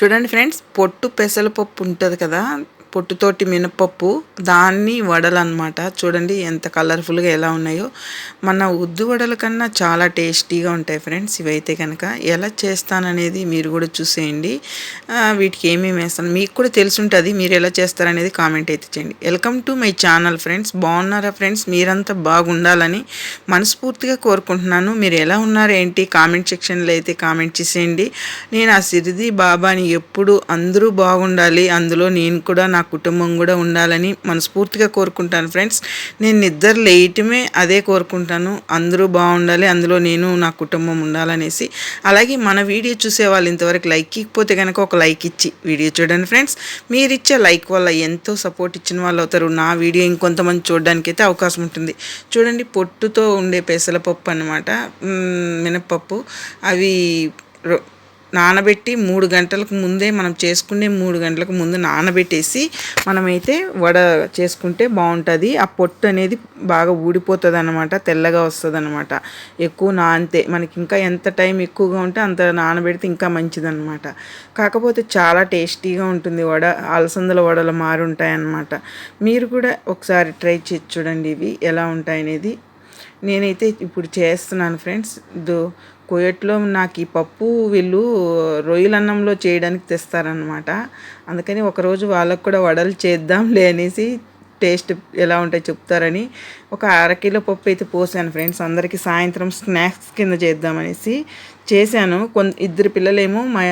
చూడండి ఫ్రెండ్స్ పొట్టు పెసరపప్పు ఉంటుంది కదా పొట్టుతోటి మినపప్పు దాన్ని వడలన్నమాట. చూడండి ఎంత కలర్ఫుల్గా ఎలా ఉన్నాయో. మన ఉద్దు వడల కన్నా చాలా టేస్టీగా ఉంటాయి ఫ్రెండ్స్ ఇవైతే కనుక ఎలా చేస్తాననేది మీరు కూడా చూసేయండి. వీటికి ఏమేమి వేస్తాను? మీకు కూడా తెలుసుంటుంది మీరు ఎలా చేస్తారనేది కామెంట్ అయితే చేయండి. Welcome to my channel friends బాగున్నారా ఫ్రెండ్స్ మీరంతా బాగుండాలని మనస్ఫూర్తిగా కోరుకుంటున్నాను. మీరు ఎలా ఉన్నారు ఏంటి? కామెంట్ సెక్షన్లో అయితే కామెంట్ చేసేయండి. నేను ఆ సిరిది బాబాని ఎప్పుడు అందరూ బాగుండాలి. అందులో నేను కూడా నా నా కుటుంబం కూడా ఉండాలని మనస్ఫూర్తిగా కోరుకుంటాను ఫ్రెండ్స్. నేను నిద్ర లేయటమే అదే కోరుకుంటాను. అందరూ బాగుండాలి అందులో నేను నా కుటుంబం ఉండాలనేసి. అలాగే మన వీడియో చూసే వాళ్ళు ఇంతవరకు లైక్ ఇకపోతే కనుక ఒక లైక్ ఇచ్చి వీడియో చూడండి ఫ్రెండ్స్. మీరు ఇచ్చే లైక్ వల్ల ఎంతో సపోర్ట్ ఇచ్చిన వాళ్ళు అవుతారు. నా వీడియో ఇంకొంతమంది చూడడానికి అయితే అవకాశం ఉంటుంది. చూడండి పొట్టుతో ఉండే పెసలపప్పు అనమాట మినప్పప్పు. అవి నానబెట్టి మూడు గంటలకు ముందే మనం చేసుకునే మూడు గంటలకు ముందు నానబెట్టేసి మనమైతే వడ చేసుకుంటే బాగుంటుంది. ఆ పొట్టు అనేది బాగా ఊడిపోతుంది అనమాట తెల్లగా వస్తుంది అనమాట ఎక్కువ నానితే మనకి ఇంకా ఎంత టైం ఎక్కువగా ఉంటే అంత నానబెడితే ఇంకా మంచిదన్నమాట. కాకపోతే చాలా టేస్టీగా ఉంటుంది వడ. అలసందల వడలు మారుంటాయి మీరు కూడా ఒకసారి ట్రై చేసి చూడండి ఇవి ఎలా ఉంటాయనేది. నేనైతే ఇప్పుడు చేస్తున్నాను ఫ్రెండ్స్. దో కోయట్లో నాకు ఈ పప్పు వీళ్ళు రొయ్యలన్నంలో చేయడానికి తెస్తారనమాట అందుకని ఒకరోజు వాళ్ళకు కూడా వడలు చేద్దాంలే అనేసి టేస్ట్ ఎలా ఉంటాయి చెప్తారని ఒక అరకిలో పప్పు అయితే పోసాను ఫ్రెండ్స్. అందరికీ సాయంత్రం స్నాక్స్ కింద చేద్దామనేసి చేశాను. కొంత ఇద్దరు పిల్లలేమో మా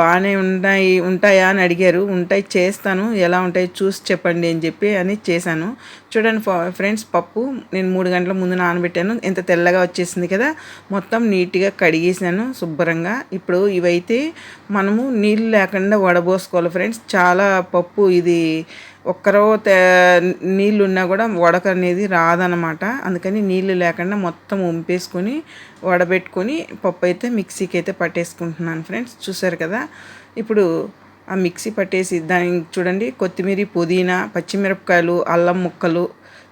బాగానే ఉన్నాయి ఉంటాయా అని అడిగారు. ఉంటాయి చేస్తాను. ఎలా ఉంటాయి చూసి చెప్పండి అని చెప్పి అని చేశాను. చూడండి ఫ్రెండ్స్ పప్పు నేను మూడు గంటల ముందు నానబెట్టాను. ఎంత తెల్లగా వచ్చేసింది కదా. మొత్తం నీట్గా కడిగేసాను శుభ్రంగా. ఇప్పుడు ఇవైతే మనము నీళ్ళు లేకుండా వడబోసుకోవాలి ఫ్రెండ్స్. చాలా పప్పు ఇది ఒక్కరో నీళ్ళు ఉన్నా కూడా వడక అనేది రాదనమాట అందుకని నీళ్ళు లేకుండా మొత్తం ఉంపేసుకొని వడబెట్టుకొని పప్పు అయితే మిక్సీకి అయితే పట్టేసుకుంటున్నాను ఫ్రెండ్స్. చూసారు కదా? ఇప్పుడు ఆ మిక్సీ పట్టేసి దానికి చూడండి కొత్తిమీర పుదీనా పచ్చిమిరపకాయలు అల్లం ముక్కలు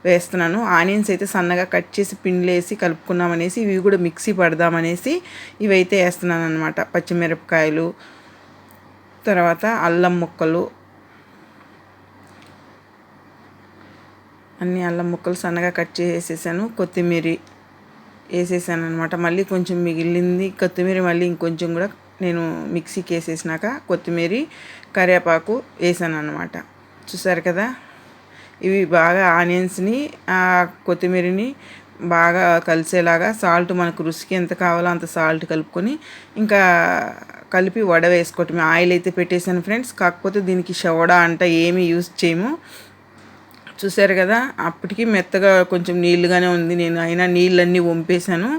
వేస్తున్నాను. ఆనియన్స్ అయితే సన్నగా కట్ చేసి పిండిలేసి కలుపుకున్నామనేసి ఇవి కూడా మిక్సీ పడదామనేసి ఇవైతే వేస్తున్నాను అనమాట పచ్చిమిరపకాయలు తర్వాత అల్లం ముక్కలు అన్ని అల్లం ముక్కలు సన్నగా కట్ చేసేసాను. కొత్తిమీర వేసేసాను అనమాట మళ్ళీ కొంచెం మిగిలింది కొత్తిమీర మళ్ళీ ఇంకొంచెం కూడా నేను మిక్సీకి వేసేసినాక కొత్తిమీర కరివేపాకు వేసాను అనమాట చూసారు కదా? ఇవి బాగా ఆనియన్స్ని కొత్తిమీరని బాగా కలిసేలాగా సాల్ట్ మనకు రుచికి ఎంత కావాలో అంత సాల్ట్ కలుపుకొని ఇంకా కలిపి వడ వేసుకోవటం ఆయిల్ అయితే పెట్టేశాను ఫ్రెండ్స్. కాకపోతే దీనికి షవడా అంట ఏమీ యూజ్ చేయము. చూసారు కదా అప్పటికి మెత్తగా కొంచెం నీళ్ళుగానే ఉంది. నేను అయినా నీళ్ళన్నీ వంపేశాను.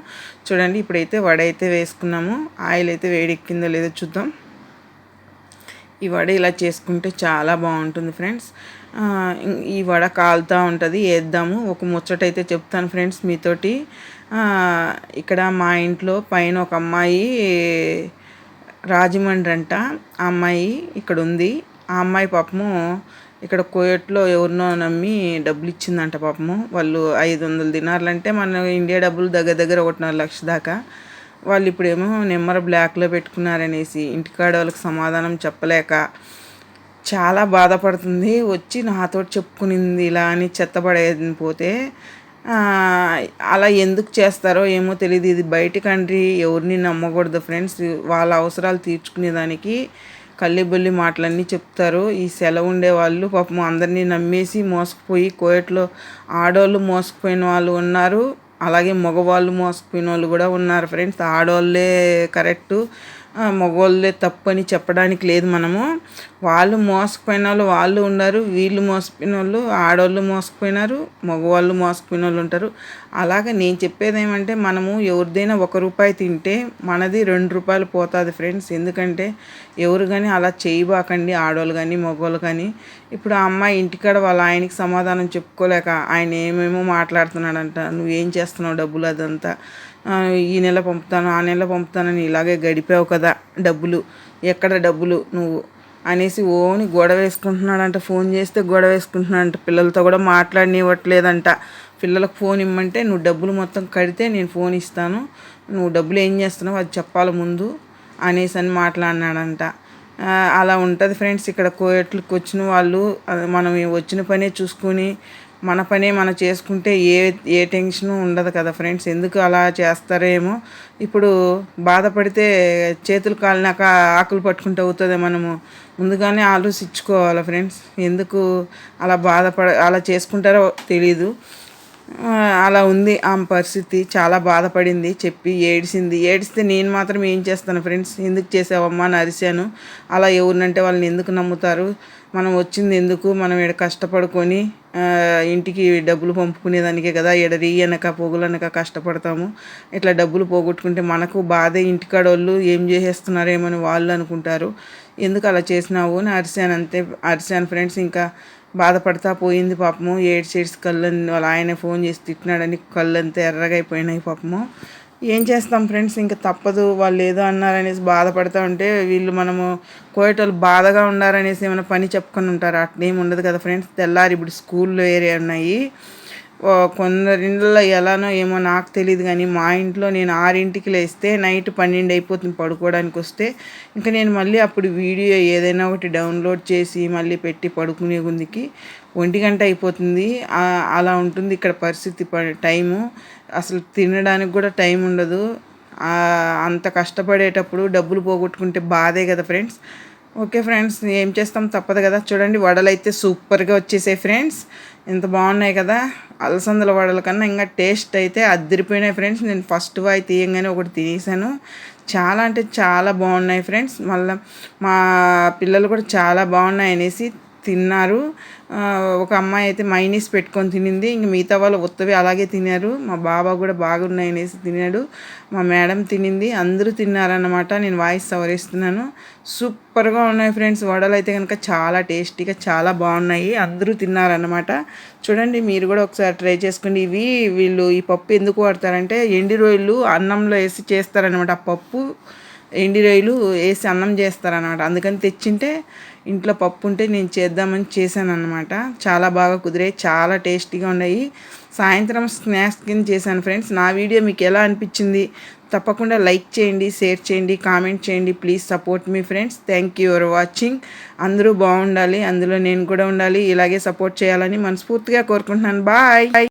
చూడండి ఇప్పుడైతే వడ అయితే వేసుకున్నాము. ఆయిల్ అయితే వేడెక్కిందో లేదో చూద్దాం. ఈ వడ ఇలా చేసుకుంటే చాలా బాగుంటుంది ఫ్రెండ్స్. ఈ వడ కాలుతూ ఉంటుంది వేద్దాము ఒక ముచ్చట అయితే చెప్తాను ఫ్రెండ్స్ మీతోటి. ఇక్కడ మా ఇంట్లో పైన ఒక అమ్మాయి రాజమండ్రి అంట. ఆ అమ్మాయి ఇక్కడ ఉంది ఆ అమ్మాయి పాపము ఇక్కడ కోయట్లో ఎవరినో నమ్మి డబ్బులు ఇచ్చిందంట పాపము. వాళ్ళు ఐదు వందల దినార్లు మన ఇండియా డబ్బులు దగ్గర దగ్గర ఒకటిన్నర లక్ష దాకా. వాళ్ళు ఇప్పుడేమో నెమ్మర బ్లాక్లో పెట్టుకున్నారనేసి ఇంటికాడ వాళ్ళకి సమాధానం చెప్పలేక చాలా బాధపడుతుంది. వచ్చి నాతో చెప్పుకునింది ఇలా అని చెత్తపడేది పోతే అలా ఎందుకు చేస్తారో ఏమో తెలియదు ఇది బయట కంట్రీ ఎవరిని నమ్మకూడదు ఫ్రెండ్స్. వాళ్ళ అవసరాలు తీర్చుకునేదానికి కల్లిబొల్లి మాటలన్నీ చెప్తారు. ఈ సెలవు ఉండే వాళ్ళు పాపం అందరినీ నమ్మేసి మోసకపోయి కోయట్లో ఆడవాళ్ళు మోసపోయిన వాళ్ళు ఉన్నారు. అలాగే మగవాళ్ళు మోసపోయిన వాళ్ళు కూడా ఉన్నారు ఫ్రెండ్స్. ఆడవాళ్ళే కరెక్టు. మగవాళ్ళే తప్పు అని చెప్పడానికి లేదు మనము. వాళ్ళు మోసపోయిన వాళ్ళు వాళ్ళు ఉన్నారు. వీళ్ళు మోసపోయిన వాళ్ళు ఆడవాళ్ళు మోసపోయినారు మగవాళ్ళు మోసపోయిన వాళ్ళు ఉంటారు. అలాగే నేను చెప్పేది ఏమంటే మనము ఎవరిదైనా ఒక రూపాయి తింటే మనది రెండు రూపాయలు పోతుంది ఫ్రెండ్స్. ఎందుకంటే ఎవరు కానీ అలా చేయబాకండి ఆడవాళ్ళు కానీ మగవాళ్ళు కానీ ఇప్పుడు ఆ అమ్మాయి ఇంటికాడ వాళ్ళ ఆయనకి సమాధానం చెప్పుకోలేక ఆయన ఏమేమో మాట్లాడుతున్నాడంట నువ్వేం చేస్తున్నావు డబ్బులు అదంతా? ఈ నెల పంపుతాను ఆ నెల పంపుతానని ఇలాగే గడిపావు కదా డబ్బులు. ఎక్కడ డబ్బులు నువ్వు? అనేసి ఓని గొడవ వేసుకుంటున్నాడంట ఫోన్ చేస్తే గొడవ వేసుకుంటున్నాడంట. పిల్లలతో కూడా మాట్లాడనివ్వట్లేదంట. పిల్లలకు ఫోన్ ఇమ్మంటే నువ్వు డబ్బులు మొత్తం కడితే నేను ఫోన్ ఇస్తాను. నువ్వు డబ్బులు ఏం చేస్తున్నావు అది చెప్పాలి ముందు అనేసి అని మాట్లాడినాడంట. అలా ఉంటుంది ఫ్రెండ్స్. ఇక్కడ కోయట్లకు వచ్చిన వాళ్ళు మనం వచ్చిన పనే చూసుకొని మన పనే మనం చేసుకుంటే ఏ ఏ టెన్షన్ ఉండదు కదా ఫ్రెండ్స్. ఎందుకు అలా చేస్తారేమో. ఇప్పుడు బాధపడితే చేతులు కాలినాక ఆకులు పట్టుకుంటే అవుతుంది మనము. ముందుగానే ఆలోచించుకోవాలి ఫ్రెండ్స్. ఎందుకు అలా బాధపడ అలా చేసుకుంటారో తెలీదు. అలా ఉంది ఆమె పరిస్థితి. చాలా బాధపడింది చెప్పి ఏడిసింది. ఏడిస్తే నేను మాత్రం ఏం చేస్తాను ఫ్రెండ్స్? ఎందుకు చేసావమ్మా? అని అరిశాను. అలా ఎవరినంటే వాళ్ళని ఎందుకు నమ్ముతారు? మనం వచ్చింది ఎందుకు? మనం ఇక్కడ కష్టపడుకొని ఇంటికి డబ్బులు పంపుకునేదానికే కదా ఎడరి రీయనక పొగులనక కష్టపడతాము. ఇట్లా డబ్బులు పోగొట్టుకుంటే మనకు బాధే ఇంటికాడ వాళ్ళు ఏం చేసేస్తున్నారేమని వాళ్ళు అనుకుంటారు. ఎందుకు అలా చేసినావు అని అరిశాను అంతే అరిశాను ఫ్రెండ్స్ ఇంకా బాధపడతా పోయింది పాపము. ఏడు సైడ్స్ కళ్ళు వాళ్ళ ఆయన ఫోన్ చేసి తిట్టినాడని కళ్ళు అంతా ఎర్రగా అయిపోయినాయి పాపము. ఏం చేస్తాం ఫ్రెండ్స్? ఇంకా తప్పదు. వాళ్ళు ఏదో అన్నారనేసి బాధపడుతూ ఉంటే వీళ్ళు మనము కోయటోళ్ళు బాధగా ఉన్నారనేసి ఏమైనా పని చెప్పుకొని ఉంటారు? అట్లేం ఉండదు కదా ఫ్రెండ్స్. తెల్లారి ఇప్పుడు స్కూల్లో ఏరియా ఉన్నాయి. కొందరి ఇళ్ళలో ఎలానో ఏమో నాకు తెలియదు కానీ మా ఇంట్లో నేను ఆరింటికి లేస్తే నైట్ పన్నెండు అయిపోతుంది పడుకోవడానికి వస్తే. ఇంకా నేను మళ్ళీ అప్పుడు వీడియో ఏదైనా ఒకటి డౌన్లోడ్ చేసి మళ్ళీ పెట్టి పడుకునే గుందికి ఒంటి గంట అయిపోతుంది. అలా ఉంటుంది ఇక్కడ పరిస్థితి ప- టైము. అసలు తినడానికి కూడా టైం ఉండదు. అంత కష్టపడేటప్పుడు డబ్బులు పోగొట్టుకుంటే బాధే కదా ఫ్రెండ్స్. ఓకే ఫ్రెండ్స్ ఏం చేస్తాం తప్పదు కదా. చూడండి వడలు అయితే సూపర్గా వచ్చేసాయి ఫ్రెండ్స్. ఎంత బాగున్నాయి కదా. అలసందల వడల కన్నా ఇంకా టేస్ట్ అయితే అద్దరిపోయినాయి ఫ్రెండ్స్. నేను ఫస్ట్ వాయి తీయంగానే ఒకటి తినేసాను. చాలా అంటే చాలా బాగున్నాయి ఫ్రెండ్స్. మళ్ళీ మా పిల్లలు కూడా చాలా బాగున్నాయి అనేసి తిన్నారు. ఒక అమ్మాయి అయితే మైనీస్ పెట్టుకొని తినింది. ఇంక మిగతా వాళ్ళు ఉత్తవి అలాగే తినారు మా బాబా కూడా బాగున్నాయి అనేసి తినాడు మా మేడం తినింది. అందరూ తిన్నారన్నమాట. నేను వాయిస్ సవరిస్తున్నాను. సూపర్గా ఉన్నాయి ఫ్రెండ్స్. వడలు అయితే కనుక చాలా టేస్టీగా చాలా బాగున్నాయి. అందరూ తిన్నారన్నమాట. చూడండి మీరు కూడా ఒకసారి ట్రై చేసుకోండి. ఇవి వీళ్ళు ఈ పప్పు ఎందుకు వాడతారంటే ఎండి రొయ్యలు అన్నంలో వేసి చేస్తారనమాట ఆ పప్పు ఎండి రొయ్యలు వేసి అన్నం చేస్తారనమాట అందుకని తెచ్చింటే ఇంట్లో పప్పు ఉంటే నేను చేద్దామని చేశాను అనమాట చాలా బాగా కుదిరాయి చాలా టేస్టీగా ఉన్నాయి. సాయంత్రం స్నాక్స్ కింద చేశాను ఫ్రెండ్స్. నా వీడియో మీకు ఎలా అనిపించింది? తప్పకుండా లైక్ చేయండి షేర్ చేయండి కామెంట్ చేయండి. Please support me friends. Thank you for watching. అందరూ బాగుండాలి అందులో నేను కూడా ఉండాలి. ఇలాగే సపోర్ట్ చేయాలని మనస్ఫూర్తిగా కోరుకుంటున్నాను. బాయ్!